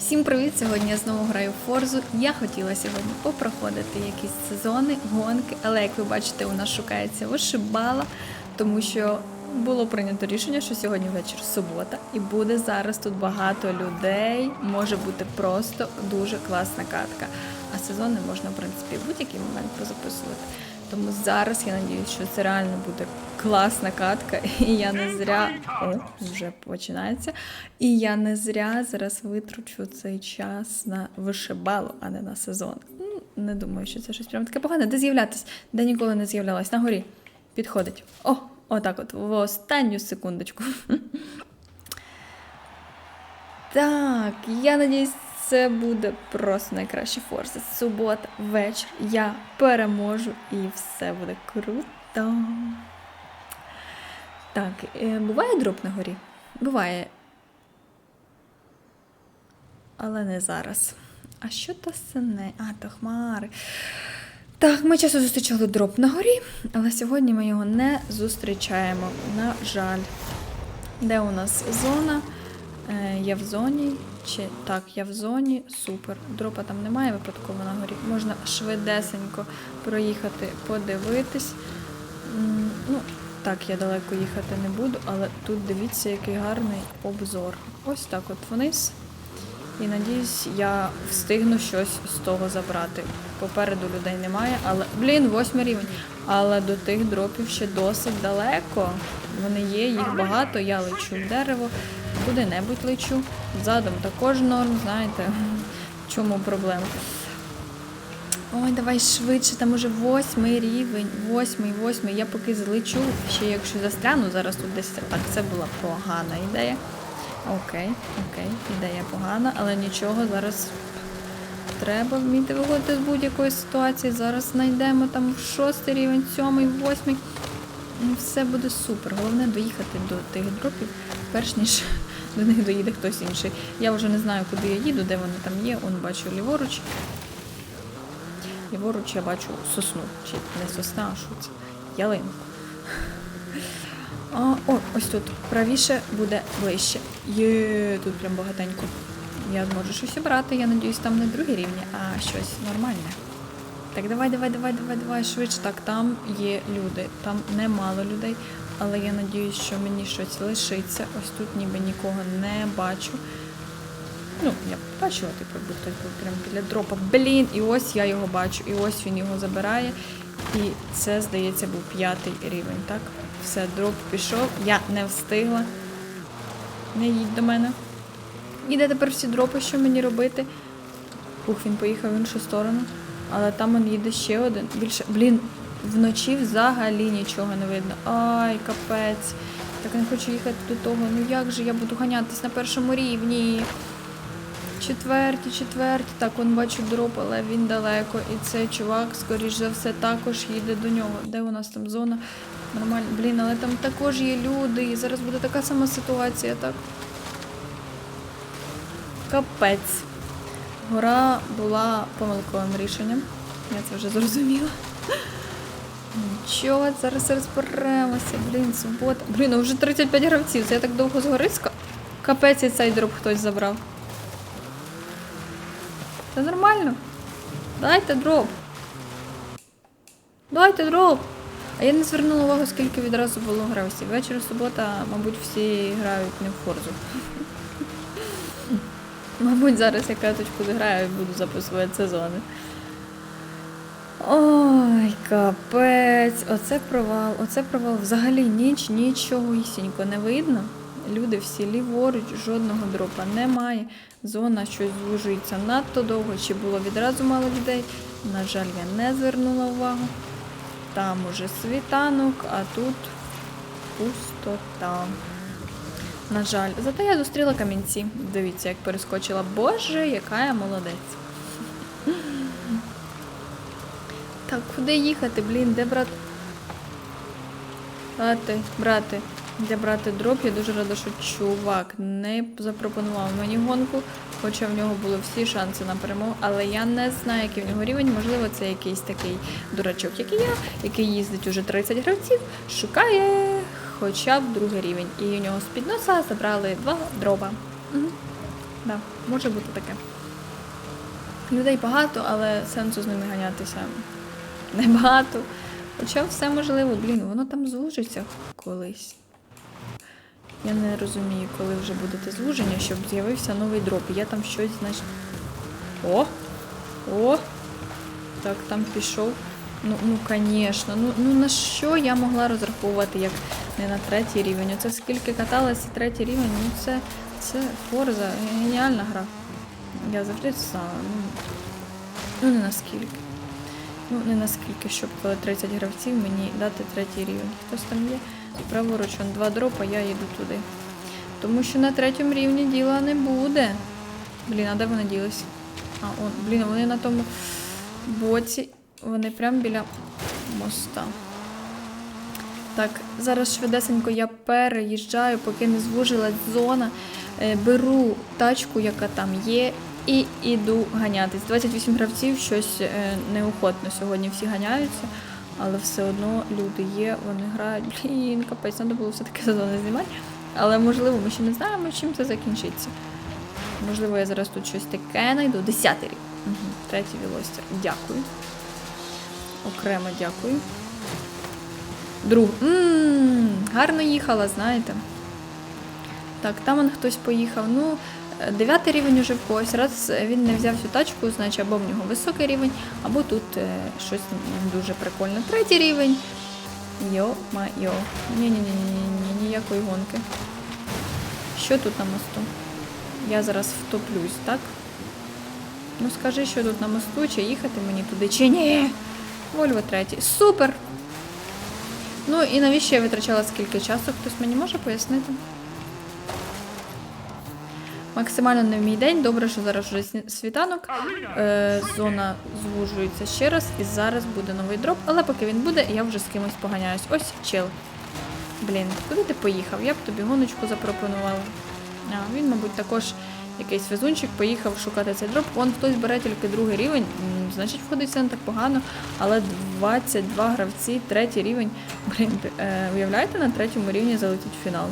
Всім привіт! Сьогодні я знову граю в Форзу. Я хотіла сьогодні попроходити якісь сезони, гонки, але як ви бачите, у нас шукається вишибала, тому що було прийнято рішення, що сьогодні вечір субота, і буде зараз тут багато людей. Може бути просто дуже класна катка. А сезони можна, в принципі, в будь-який момент позаписувати. Тому зараз я надіюсь, що це реально буде класна катка, і я не зря О, вже починається. І я не зря зараз витрачу цей час на вишибалу, а не на сезон. Ну, Не думаю, що це щось прям таке погане. Де з'являтись? Де ніколи не з'являлась? На горі. Підходить. О, отак от, в останню секундочку. Так, я надіюсь, це буде просто найкращий форс. Субота, вечір. Я переможу і все буде круто. Так, е, буває дроп на горі? Буває. Але не зараз. А що то сине? А, то хмари. Так, ми часто зустрічали дроп на горі, але сьогодні ми його не зустрічаємо. На жаль. Де у нас зона? Е, я в зоні. Чи так, я в зоні. Супер. Дропа там немає випадково на горі. Можна швидесенько проїхати, подивитись. Ну, так, я далеко їхати не буду, але тут дивіться, який гарний обзор. Ось так от вниз. І надіюсь, я встигну щось з того забрати. Попереду людей немає, але. Блін, восьмий рівень. Але до тих дропів ще досить далеко. Вони є, їх багато, я лечу в дерево, куди-небудь лечу. Задом також норм, знаєте, в чому проблема. Ой, давай швидше, там уже восьмий рівень, восьмий, восьмий. Я поки злечу, ще якщо застряну, зараз тут десь так, це була погана ідея. Окей, окей, ідея погана, але нічого, зараз треба вміти виходити з будь-якої ситуації. Зараз знайдемо там шостий рівень, сьомий, восьмий. Ну, Все буде супер. Головне доїхати до тих дропів, перш ніж до них доїде хтось інший. Я вже не знаю, куди я їду, де вони там є. Он бачу ліворуч. Ліворуч я бачу сосну. Чи не сосна, а що це? Ялинку. А, о, ось тут правіше буде ближче. Є, тут прям багатенько. Я зможу щось обрати. Я надіюсь, там не другі рівні, а щось нормальне. Так, давай, давай, давай, давай, давай, швидше. Так, там є люди, там немало людей, але я надіюсь, що мені щось лишиться. Ось тут ніби нікого не бачу. Ну, я бачила, типу, хтось був прямо біля дропа. Блін, і ось я його бачу, і ось він його забирає. І це, здається, був п'ятий рівень, так? Все, дроп пішов, я не встигла. Не їдь до мене. І де тепер всі дропи, що мені робити? Ух, він поїхав в іншу сторону. Але там он їде ще один. Більше. Блін, вночі взагалі нічого не видно. Ай, капець. Так я не хочу їхати до того. Ну як же я буду ганятись на першому рівні? Четверті, четверті. Так, он бачу дроп, але він далеко. І цей чувак, скоріш за все, також їде до нього. Де у нас там зона? Нормально. Блін, але там також є люди. І зараз буде така сама ситуація, так? Капець. Гора була помилковим рішенням. Я це вже зрозуміла. Нічого, зараз розберемося. Блін, субота. Блін, а вже 35 гравців. Це я так довго згори ска... Капець і цей дроп хтось забрав. Це нормально. Дайте дроп. Дайте дроп. А я не звернула увагу, скільки відразу було гравців. Вечір субота, мабуть, всі грають не в форзу. Мабуть, зараз я каточку дограю і буду записувати сезони. Ой, капець, оце провал, оце провал. Взагалі ніч, нічого гісінько не видно. Люди всі ліворуч, жодного дропа немає. Зона щось звужується надто довго, чи було відразу мало людей. На жаль, я не звернула увагу. Там уже світанок, а тут пустота. На жаль, зате я зустріла камінці. Дивіться, як перескочила. Боже, яка я молодець. Так, куди їхати, блін, де брати? Брати, брати, де брати дроп, я дуже рада, що чувак не запропонував мені гонку, хоча в нього були всі шанси на перемогу, але я не знаю, який в нього рівень. Можливо, це якийсь такий дурачок, як і я, який їздить уже 30 гравців, шукає хоча б другий рівень. І у нього з-під носа забрали два дропа. Угу. Да, може бути таке. Людей багато, але сенсу з ними ганятися небагато. Хоча все можливо, блін, воно там звужиться колись. Я не розумію, коли вже буде те звуження, щоб з'явився новий дроп. Я там щось, значить. О! О! Так, там пішов. Ну, ну, звісно. Ну, ну на що я могла розраховувати, як не на третій рівень? Оце скільки каталась і третій рівень, ну це, це Форза, геніальна гра. Я завжди це знала. Ну, ну не наскільки. Ну, не наскільки, щоб коли 30 гравців мені дати третій рівень. Хтось там є. Праворуч, он два дропа, я їду туди. Тому що на третьому рівні діла не буде. Блін, а де вони ділись? А, он, блін, вони на тому боці. Вони прямо біля моста. Так, зараз швидесенько я переїжджаю, поки не звужилась зона. Е, Беру тачку, яка там є, і іду ганятись. 28 гравців, щось е, неохотно сьогодні всі ганяються, але все одно люди є, вони грають. Блін, капець, треба було все-таки сезони знімати. Але можливо, ми ще не знаємо, чим це закінчиться. Можливо, я зараз тут щось таке знайду. Десятий рік. Угу. Третій вілостер. Дякую. Окремо дякую. Друг. Ммм, гарно їхала, знаєте. Так, там он хтось поїхав. Ну, дев'ятий рівень уже в когось. Раз він не взяв цю тачку, значить або в нього високий рівень, або тут е, щось дуже прикольне. Третій рівень. Йо-ма-йо. Ні-ні-ні, ніякої гонки. Що тут на мосту? Я зараз втоплюсь, так? Ну скажи, що тут на мосту, чи їхати мені туди, чи ні. Вольво третій. Супер! Ну і навіщо я витрачала скільки часу? Хтось мені може пояснити? Максимально не в мій день. Добре, що зараз вже світанок. Е, зона звужується ще раз, і зараз буде новий дроп. Але поки він буде, я вже з кимось поганяюсь. Ось чел. Блін, куди ти поїхав? Я б тобі гоночку запропонувала. А, він, мабуть, також якийсь везунчик поїхав шукати цей дроп. Вон хтось бере тільки другий рівень, значить входить це не так погано. Але 22 гравці, третій рівень. Блін, е, уявляєте, на третьому рівні залетіть в фінал.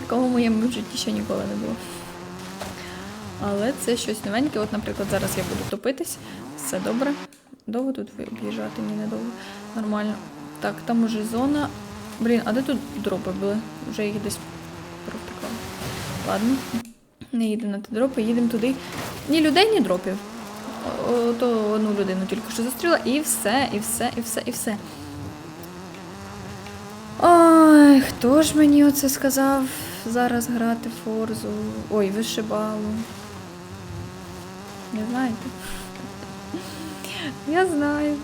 Такого в моєму житті ще ніколи не було. Але це щось новеньке. От, наприклад, зараз я буду топитись. Все добре. Довго тут об'їжджати? Ні, не довго. Нормально. Так, там уже зона. Блін, а де тут дропи були? Вже їх десь провтикали. Ладно. Не їдемо на ті дропи, їдемо туди. Ні людей, ні дропів. О, То одну людину тільки що зустріла, і все, і все, і все, і все. Ой, хто ж мені оце сказав зараз грати Форзу? Ой, вишибалу. Не знаєте? Я знаю.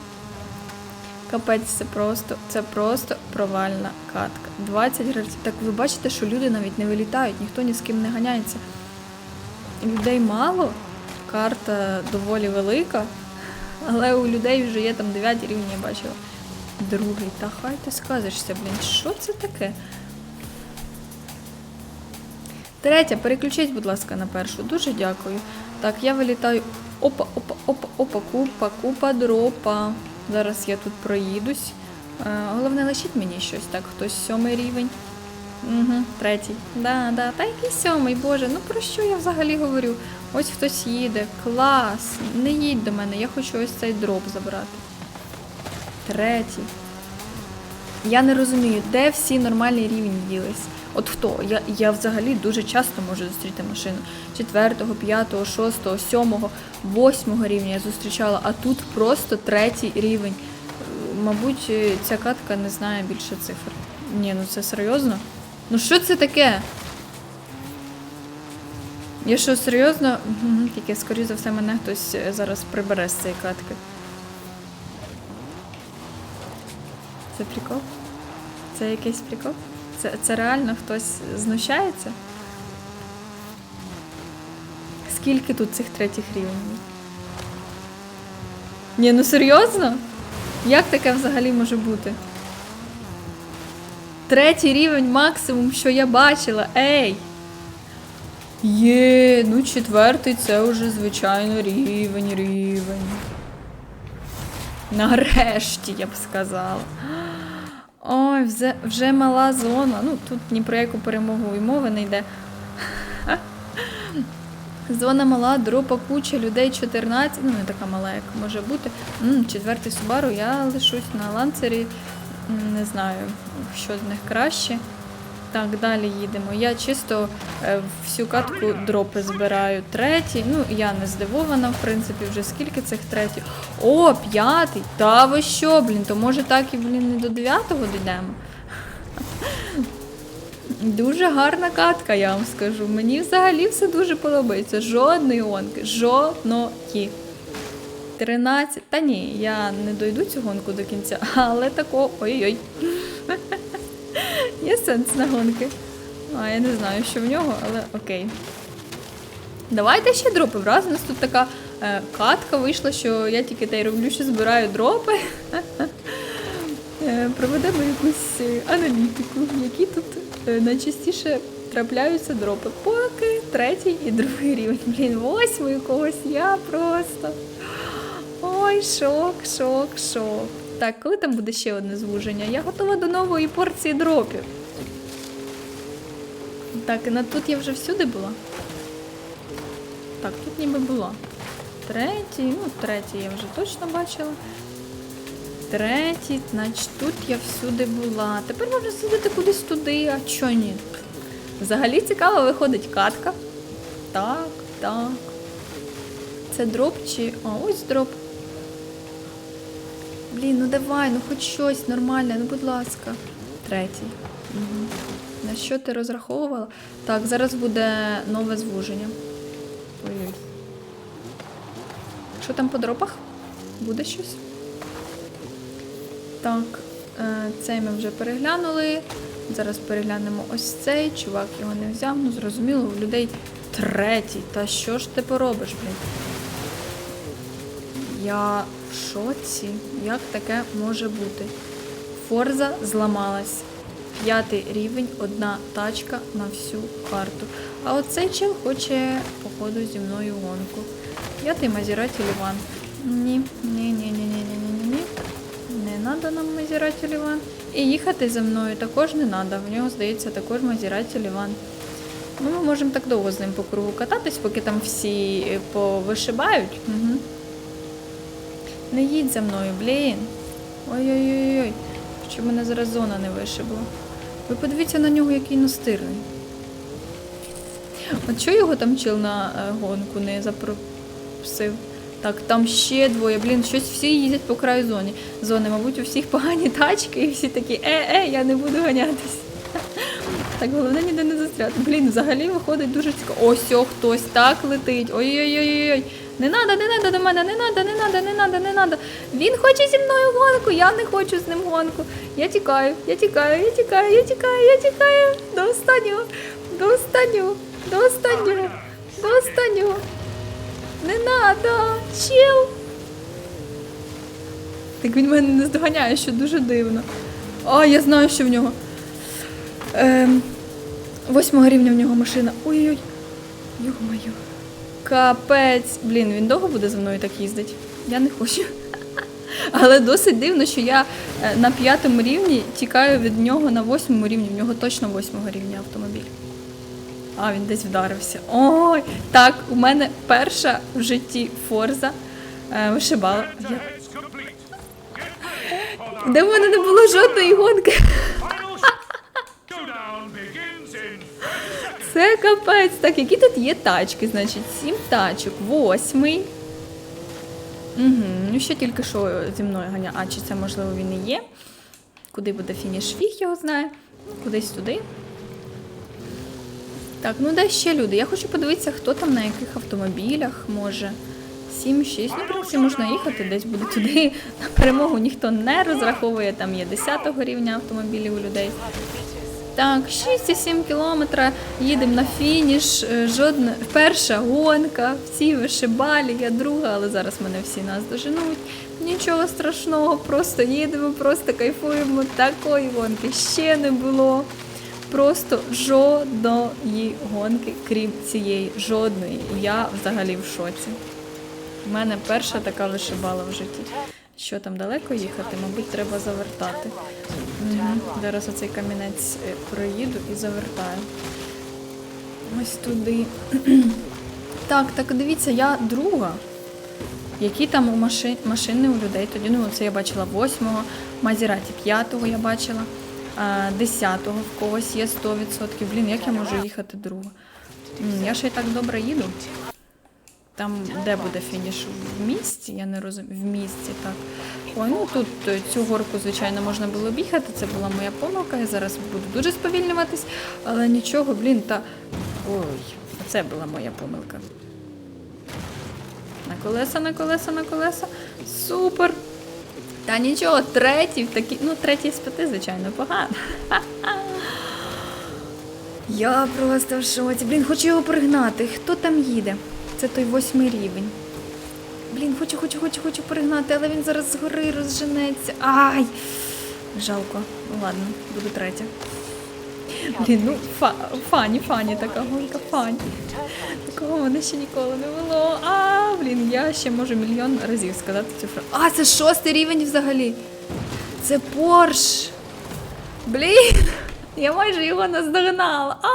Капець, це просто, це просто провальна катка. 20 гравців. Так ви бачите, що люди навіть не вилітають, ніхто ні з ким не ганяється. Людей мало, карта доволі велика, але у людей вже є там 9 рівні, я бачила. Другий, та хай ти сказишся, блін, що це таке? Третя, переключіть, будь ласка, на першу. Дуже дякую. Так, я вилітаю. Опа, опа, опа, опа, купа, купа дропа. Зараз я тут проїдусь. Е, головне, лишіть мені щось. Так, хтось сьомий рівень. Угу, третій. Да, да, та який сьомий, боже, ну про що я взагалі говорю? Ось хтось їде. Клас. Не їдь до мене, я хочу ось цей дроп забрати. Третій. Я не розумію, де всі нормальні рівні ділись. От хто? Я, я взагалі дуже часто можу зустріти машину. Четвертого, п'ятого, шостого, сьомого, восьмого рівня я зустрічала, а тут просто третій рівень. Мабуть, ця катка не знає більше цифр. Ні, ну це серйозно? Ну що це таке? Я що, серйозно? Тільки, скоріше за все, мене хтось е, зараз прибере з цієї катки. Це прикол? Це якийсь прикол? Це, це реально хтось знущається? Скільки тут цих третіх рівнів? Ні, ну серйозно? Як таке взагалі може бути? Третій рівень максимум, що я бачила. Ей! Є, ну четвертий це вже звичайно рівень, рівень. Нарешті, я б сказала. Ой, вже, вже мала зона. Ну, тут ні про яку перемогу і мови не йде. Зона мала, дропа куча, людей 14, ну не така мала, як може бути. М, четвертий Субару, я лишусь на ланцері. Не знаю, що з них краще. Так, далі їдемо. Я чисто е, всю катку дропи збираю. Третій. Ну, я не здивована, в принципі, вже скільки цих третіх. О, п'ятий! Та ви що, блін, то може так і, блін, не до дев'ятого дійдемо. Дуже гарна катка, я вам скажу. Мені взагалі все дуже подобається. Жодної гонки, жодної. 13. Та ні, я не дойду цю гонку до кінця, але тако. Ой-ой. Є сенс на гонки. А, я не знаю, що в нього, але окей. Давайте ще дропи. Раз у нас тут така е, катка вийшла, що я тільки те й роблю, що збираю дропи. Е, Проведемо якусь е, аналітику, які тут е, найчастіше трапляються дропи. Поки третій і другий рівень. Блін, восьмий когось я просто. Ой, шок, шок, шок. Так, коли там буде ще одне звуження? Я готова до нової порції дропів. Так, на тут я вже всюди була. Так, тут ніби була. Третій, ну, третій я вже точно бачила. Третій, значить тут я всюди була. Тепер можна сидіти кудись туди, а чо ні? Взагалі цікаво виходить катка. Так, так. Це дроп чи. А, ось дроп. Блін, ну давай, ну хоч щось нормальне, ну будь ласка. Третій. Угу. На що ти розраховувала? Так, зараз буде нове звуження. Ой-ой. Що там по дропах? Буде щось? Так, е, цей ми вже переглянули. Зараз переглянемо ось цей. Чувак його не взяв. Ну, зрозуміло, у людей третій. Та що ж ти поробиш, блін? Я в шоці. Як таке може бути? Форза зламалась. П'ятий рівень, одна тачка на всю карту. А оцей чел хоче, походу, зі мною гонку. П'ятий Мазераті Ліван. Ні, ні, ні, ні, ні, ні, ні, ні. Не надо нам Мазераті Ліван. І їхати за мною також не треба. В нього, здається, також Мазераті Ліван. Ну, ми можемо так довго з ним по кругу кататись, поки там всі повишибають. Угу. Не їдь за мною, блін. Ой-ой-ой, що мене зараз зона не вишибла. Ви подивіться на нього, який настирний. От що його там чил на е, гонку не запросив? Так, там ще двоє, блін, щось всі їздять по краю зони. Зони, мабуть, у всіх погані тачки, і всі такі, е-е, я не буду ганятись. Так, головне ніде не застряти. Блін, взагалі виходить дуже цікаво. Ось о, хтось так летить. Ой-ой-ой. Не надо, не надо до мене, не надо, не надо, не надо, не надо. Він хоче зі мною гонку, я не хочу з ним гонку. Я тікаю, я тікаю, я тікаю, я тікаю, я тікаю. До останнього, до останнього, до останнього, до останнього. Не надо, чел. Так він мене не здоганяє, що дуже дивно. А, я знаю, що в нього. Ем, восьмого рівня в нього машина. Ой-ой-ой. Йо-моє. Капець. Блін, він довго буде за мною так їздить? Я не хочу. Але досить дивно, що я е, на п'ятому рівні тікаю від нього на восьмому рівні. В нього точно восьмого рівня автомобіль. А, він десь вдарився. Ой, так, у мене перша в житті Форза е, вишибала. Я... Де в мене не було жодної гонки. Це капець. Так, які тут є тачки? Значить, сім тачок. Восьмий. Угу. Ну, ще тільки що зі мною ганя. А чи це можливо він і є? Куди буде фініш? Фіг його знає. Кудись туди. Так, ну де ще люди? Я хочу подивитися, хто там на яких автомобілях може. 7-6. Ну, в принципі, можна їхати, десь буде туди. На перемогу ніхто не розраховує. Там є 10-го рівня автомобілів у людей. Так, 6,7 кілометра, їдемо на фініш. е, Жодна перша гонка, всі вишибалі, я друга, але зараз мене всі нас доженуть. Нічого страшного, просто їдемо, просто кайфуємо. Такої гонки ще не було. Просто жодної гонки, крім цієї, жодної. Я взагалі в шоці. У мене перша така вишибала в житті. Що там далеко їхати? Мабуть, треба завертати. Угу. Зараз оцей камінець е, проїду і завертаю. Ось туди. так, так дивіться, я друга. Які там у машин, машини у людей тоді? Ну, це я бачила 8-го, Мазіраті 5-го я бачила, а, 10-го в когось є 100%. Блін, як я можу їхати друга? Я ще й так добре їду. Там де буде фініш? В місті? Я не розумію. В місті, так. Ой, ну тут е, цю горку, звичайно, можна було об'їхати. Це була моя помилка. Я зараз буду дуже сповільнюватись, але нічого, блін, та. Ой, це була моя помилка. На колеса, на колеса, на колеса. Супер! Та нічого, третій в такий, ну, третій з п'яти, звичайно, погано. Я просто в шоці. Блін, хочу його пригнати. Хто там їде? Це той восьмий рівень. Блін, хочу, хочу, хочу, хочу пригнати, але він зараз згори розженеться. Ай! Жалко. Ну ладно, буду третя. Блін, ну фа, фані, фані така гонка, фані. Такого мене ще ніколи не було. А, блін, я ще можу мільйон разів сказати цю фразу. А, це шостий рівень взагалі. Це Порш. Блін, я майже його наздогнала. А,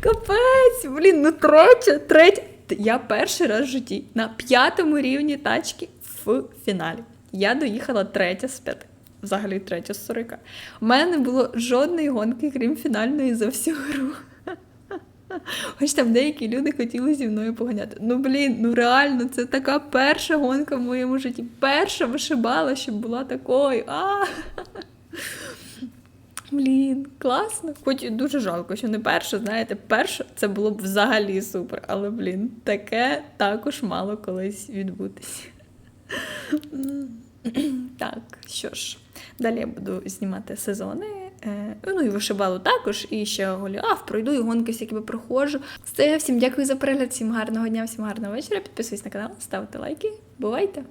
капець, блін, ну третя, третя. Я перший раз в житті на п'ятому рівні тачки в фіналі. Я доїхала третя з п'яти. Взагалі третя з 40. У мене не було жодної гонки, крім фінальної за всю гру. Хоч там деякі люди хотіли зі мною поганяти. Ну блін, ну реально, це така перша гонка в моєму житті. Перша вишибала, щоб була такою. А! Блін, класно. Хоч і дуже жалко, що не перша, знаєте, перша це було б взагалі супер. Але, блін, таке також мало колись відбутися. Так, що ж, далі я буду знімати сезони. Е, ну і вишибалу також, і ще голіаф, пройду і гонки всякі проходжу. Все, всім дякую за перегляд, всім гарного дня, всім гарного вечора. Підписуйтесь на канал, ставте лайки. Бувайте!